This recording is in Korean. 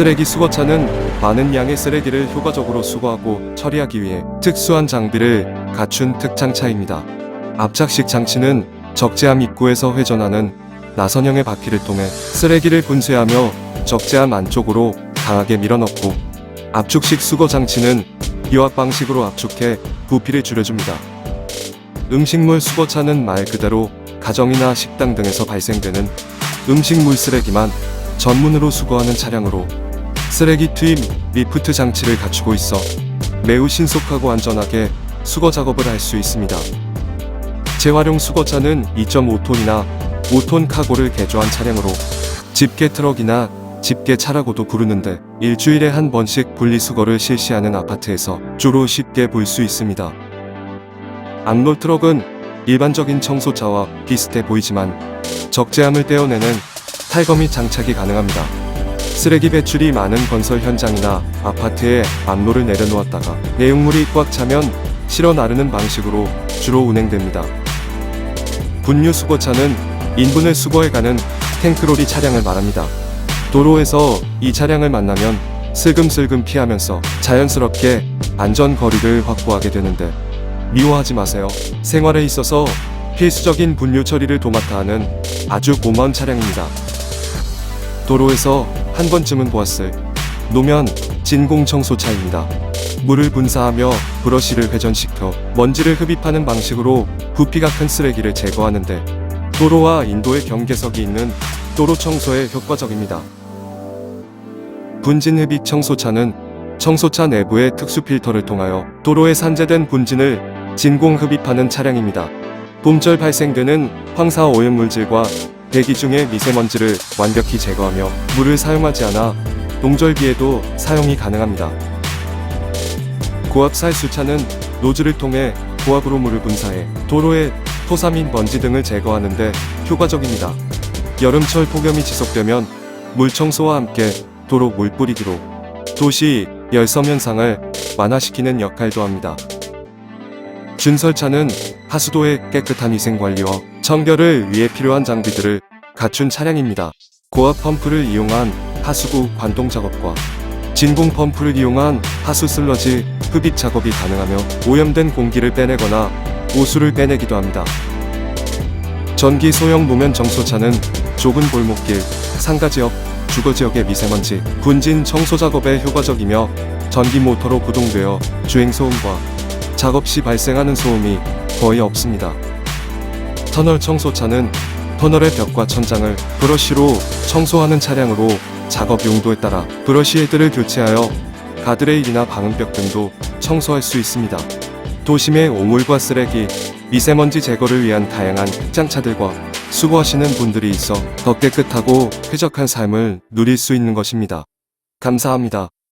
쓰레기 수거차는 많은 양의 쓰레기를 효과적으로 수거하고 처리하기 위해 특수한 장비를 갖춘 특장차입니다. 앞착식 장치는 적재함 입구에서 회전하는 나선형의 바퀴를 통해 쓰레기를 분쇄하며 적재함 안쪽으로 강하게 밀어넣고 압축식 수거 장치는 비확 방식으로 압축해 부피를 줄여줍니다. 음식물 수거차는 말 그대로 가정이나 식당 등에서 발생되는 음식물 쓰레기만 전문으로 수거하는 차량으로 쓰레기 투입 리프트 장치를 갖추고 있어 매우 신속하고 안전하게 수거 작업을 할 수 있습니다. 재활용 수거차는 2.5톤이나 5톤 카고를 개조한 차량으로 집게 트럭이나 집게 차라고도 부르는데 일주일에 한 번씩 분리수거를 실시하는 아파트에서 주로 쉽게 볼 수 있습니다. 악롤 트럭은 일반적인 청소차와 비슷해 보이지만 적재함을 떼어내는 탈거미 장착이 가능합니다. 쓰레기 배출이 많은 건설 현장이나 아파트에 암로를 내려놓았다가 내용물이 꽉 차면 실어 나르는 방식으로 주로 운행됩니다. 분유 수거차는 인분을 수거해가는 탱크로리 차량을 말합니다. 도로에서 이 차량을 만나면 슬금슬금 피하면서 자연스럽게 안전 거리를 확보하게 되는데 미워하지 마세요. 생활에 있어서 필수적인 분류 처리를 도맡아 하는 아주 고마운 차량입니다. 도로에서 한 번쯤은 보았을 노면 진공 청소차입니다. 물을 분사하며 브러쉬를 회전시켜 먼지를 흡입하는 방식으로 부피가 큰 쓰레기를 제거하는데 도로와 인도의 경계석이 있는 도로 청소에 효과적입니다. 분진 흡입 청소차는 청소차 내부의 특수 필터를 통하여 도로에 산재된 분진을 진공 흡입하는 차량입니다. 봄철 발생되는 황사 오염물질과 대기 중의 미세먼지를 완벽히 제거하며 물을 사용하지 않아 농절기에도 사용이 가능합니다. 고압 살수차는 노즐을 통해 고압으로 물을 분사해 도로에 토사 및 먼지 등을 제거하는 데 효과적입니다. 여름철 폭염이 지속되면 물 청소와 함께 도로 물 뿌리기로 도시 열섬 현상을 완화시키는 역할도 합니다. 준설차는 하수도의 깨끗한 위생 관리와 청결을 위해 필요한 장비들을 갖춘 차량입니다. 고압 펌프를 이용한 하수구 관동 작업과 진공 펌프를 이용한 하수 슬러지 흡입 작업이 가능하며 오염된 공기를 빼내거나 오수를 빼내기도 합니다. 전기 소형 무면 정소차는 좁은 골목길, 상가 지역, 주거 지역의 미세먼지, 분진 청소 작업에 효과적이며 전기 모터로 구동되어 주행 소음과 작업 시 발생하는 소음이 거의 없습니다. 터널 청소차는 터널의 벽과 천장을 브러쉬로 청소하는 차량으로 작업 용도에 따라 브러쉬 헤드를 교체하여 가드레일이나 방음벽 등도 청소할 수 있습니다. 도심의 오물과 쓰레기, 미세먼지 제거를 위한 다양한 특장차들과 수고하시는 분들이 있어 더 깨끗하고 쾌적한 삶을 누릴 수 있는 것입니다. 감사합니다.